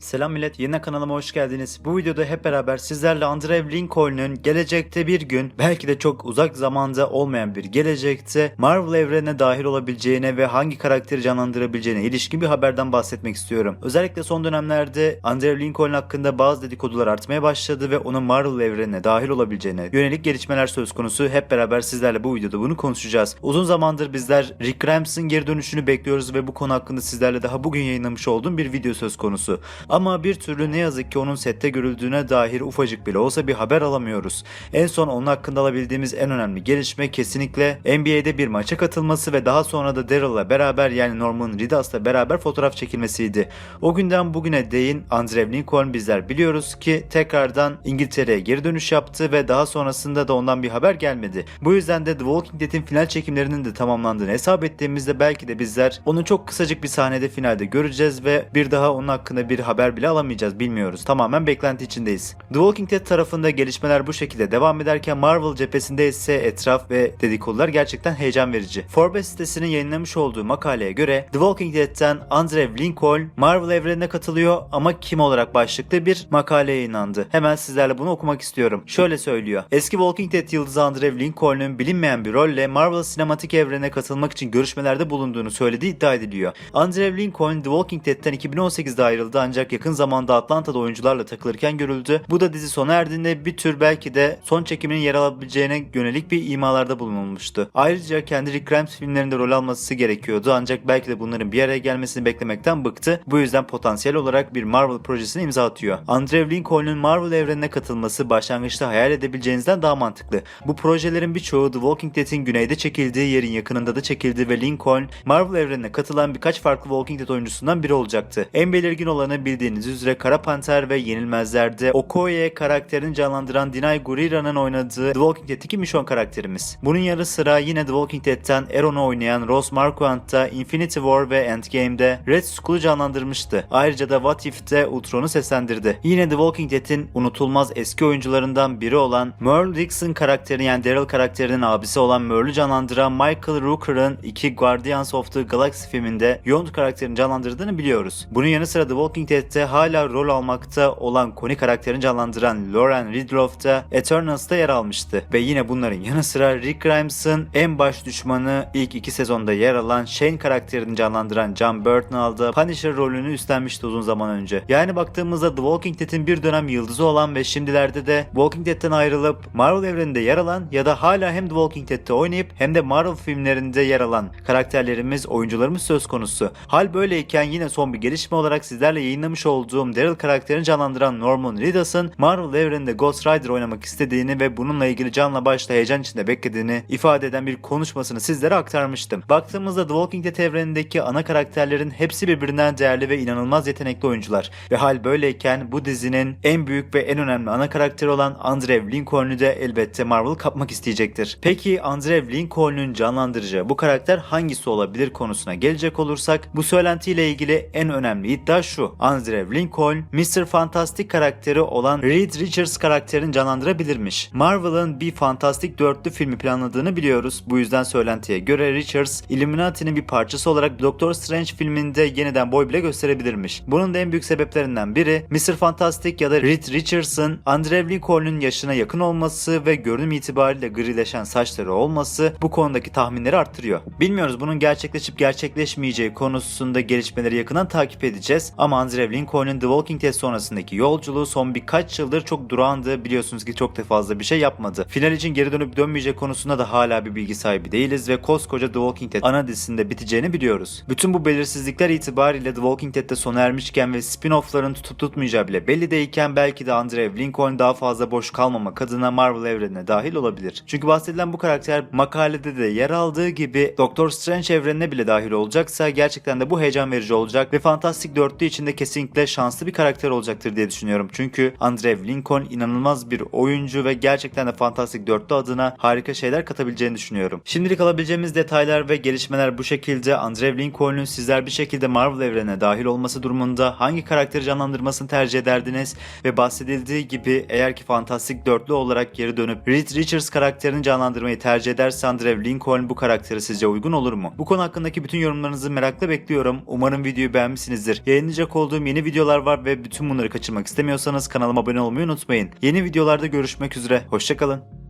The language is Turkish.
Selam millet, yeni kanalıma hoş geldiniz. Bu videoda hep beraber sizlerle Andrew Lincoln'un gelecekte bir gün, belki de çok uzak zamanda olmayan bir gelecekte Marvel evrenine dahil olabileceğine ve hangi karakteri canlandırabileceğine ilişkin bir haberden bahsetmek istiyorum. Özellikle son dönemlerde Andrew Lincoln hakkında bazı dedikodular artmaya başladı ve onun Marvel evrenine dahil olabileceğine yönelik gelişmeler söz konusu. Hep beraber sizlerle bu videoda bunu konuşacağız. Uzun zamandır bizler Rick Grimes'in geri dönüşünü bekliyoruz ve bu konu hakkında sizlerle daha bugün yayınlamış olduğum bir video söz konusu. Ama bir türlü ne yazık ki onun sette görüldüğüne dair ufacık bile olsa bir haber alamıyoruz. En son onun hakkında alabildiğimiz en önemli gelişme kesinlikle NBA'de bir maça katılması ve daha sonra da Daryl'la beraber yani Norman Reedus'la beraber fotoğraf çekilmesiydi. O günden bugüne değin Andrew Lincoln bizler biliyoruz ki tekrardan İngiltere'ye geri dönüş yaptı ve daha sonrasında da ondan bir haber gelmedi. Bu yüzden de The Walking Dead'in final çekimlerinin de tamamlandığını hesap ettiğimizde belki de bizler onu çok kısacık bir sahnede finalde göreceğiz ve bir daha onun hakkında bir haber bile alamayacağız bilmiyoruz. Tamamen beklenti içindeyiz. The Walking Dead tarafında gelişmeler bu şekilde devam ederken Marvel cephesinde ise etraf ve dedikodular gerçekten heyecan verici. Forbes sitesinin yayınlamış olduğu makaleye göre The Walking Dead'ten Andrew Lincoln Marvel evrenine katılıyor ama kim olarak başlıklı bir makale yayınlandı. Hemen sizlerle bunu okumak istiyorum. Şöyle söylüyor. Eski Walking Dead yıldızı Andrew Lincoln'un bilinmeyen bir rolle Marvel sinematik evrenine katılmak için görüşmelerde bulunduğunu söylediği iddia ediliyor. Andrew Lincoln The Walking Dead'ten 2018'de ayrıldı ancak yakın zamanda Atlanta'da oyuncularla takılırken görüldü. Bu da dizi sona erdiğinde bir tür belki de son çekiminin yer alabileceğine yönelik bir imalarda bulunulmuştu. Ayrıca kendi Rick Grimes filmlerinde rol alması gerekiyordu ancak belki de bunların bir araya gelmesini beklemekten bıktı. Bu yüzden potansiyel olarak bir Marvel projesine imza atıyor. Andrew Lincoln'un Marvel evrenine katılması başlangıçta hayal edebileceğinizden daha mantıklı. Bu projelerin birçoğu The Walking Dead'in güneyde çekildiği yerin yakınında da çekildi ve Lincoln Marvel evrenine katılan birkaç farklı Walking Dead oyuncusundan biri olacaktı. En belirgin olanı bildiğiniz üzere Kara Panter ve Yenilmezler'de Okoye karakterini canlandıran Dinay Gurira'nın oynadığı The Walking Dead'teki Michonne karakterimiz. Bunun yanı sıra yine The Walking Dead'ten Aaron'u oynayan Ross Marquand da Infinity War ve Endgame'de Red Skull'u canlandırmıştı. Ayrıca da What If'te Ultron'u seslendirdi. Yine The Walking Dead'in unutulmaz eski oyuncularından biri olan Merle Dixon karakterini yani Daryl karakterinin abisi olan Merle'ü canlandıran Michael Rooker'ın iki Guardians of the Galaxy filminde Yond karakterini canlandırdığını biliyoruz. Bunun yanı sıra The Walking Dead'te hala rol almakta olan Connie karakterini canlandıran Lauren Ridloff da Eternals'ta yer almıştı. Ve yine bunların yanı sıra Rick Grimes'ın en baş düşmanı ilk iki sezonda yer alan Shane karakterini canlandıran John Bernthal da Punisher rolünü üstlenmişti uzun zaman önce. Yani baktığımızda The Walking Dead'in bir dönem yıldızı olan ve şimdilerde de Walking Dead'ten ayrılıp Marvel evreninde yer alan ya da hala hem The Walking Dead'te oynayıp hem de Marvel filmlerinde yer alan karakterlerimiz, oyuncularımız söz konusu. Hal böyleyken yine son bir gelişme olarak sizlerle yayınlamış olduğum Daryl karakterini canlandıran Norman Reedus'ın Marvel evreninde Ghost Rider oynamak istediğini ve bununla ilgili canla başla heyecan içinde beklediğini ifade eden bir konuşmasını sizlere aktarmıştım. Baktığımızda The Walking Dead evrenindeki ana karakterlerin hepsi birbirinden değerli ve inanılmaz yetenekli oyuncular. Ve hal böyleyken bu dizinin en büyük ve en önemli ana karakteri olan Andrew Lincoln'u da elbette Marvel kapmak isteyecektir. Peki Andrew Lincoln'un canlandıracağı bu karakter hangisi olabilir konusuna gelecek olursak bu söylentiyle ilgili en önemli iddia şu. Andrew Lincoln Mr. Fantastic karakteri olan Reed Richards karakterini canlandırabilirmiş. Marvel'ın bir fantastik dörtlü filmi planladığını biliyoruz. Bu yüzden söylentiye göre Richards Illuminati'nin bir parçası olarak Doctor Strange filminde yeniden boy bile gösterebilirmiş. Bunun da en büyük sebeplerinden biri Mr. Fantastic ya da Reed Richards'ın Andrew Lincoln'un yaşına yakın olması ve görünüm itibariyle grileşen saçları olması bu konudaki tahminleri arttırıyor. Bilmiyoruz bunun gerçekleşip gerçekleşmeyeceği konusunda gelişmeleri yakından takip edeceğiz ama Andrew Lincoln'un The Walking Dead sonrasındaki yolculuğu son birkaç yıldır çok durağandı. Biliyorsunuz ki çok da fazla bir şey yapmadı. Final için geri dönüp dönmeyecek konusunda da hala bir bilgi sahibi değiliz ve koskoca The Walking Dead ana dizisinde biteceğini biliyoruz. Bütün bu belirsizlikler itibariyle The Walking Dead'de sona ermişken ve spin-off'ların tutup tutmayacağı bile belli değilken belki de Andrew Lincoln daha fazla boş kalmamak adına Marvel evrenine dahil olabilir. Çünkü bahsedilen bu karakter makalede de yer aldığı gibi Doctor Strange evrenine bile dahil olacaksa gerçekten de bu heyecan verici olacak ve Fantastic dörtlü içinde kesinlikle şanslı bir karakter olacaktır diye düşünüyorum. Çünkü Andrew Lincoln inanılmaz bir oyuncu ve gerçekten de Fantastic dörtlü adına harika şeyler katabileceğini düşünüyorum. Şimdilik alabileceğimiz detaylar ve gelişmeler bu şekilde. Andrew Lincoln'un sizler bir şekilde Marvel evrenine dahil olması durumunda hangi karakteri canlandırmasını tercih ederdiniz ve bahsedildiği gibi eğer ki Fantastic dörtlü olarak geri dönüp Reed Richards karakterini canlandırmayı tercih ederse Andrew Lincoln bu karakteri sizce uygun olur mu? Bu konu hakkındaki bütün yorumlarınızı merakla bekliyorum. Umarım videoyu beğenmişsinizdir. Yayınlayacak olduğum yeni videolar var ve bütün bunları kaçırmak istemiyorsanız kanalıma abone olmayı unutmayın. Yeni videolarda görüşmek üzere. Hoşçakalın.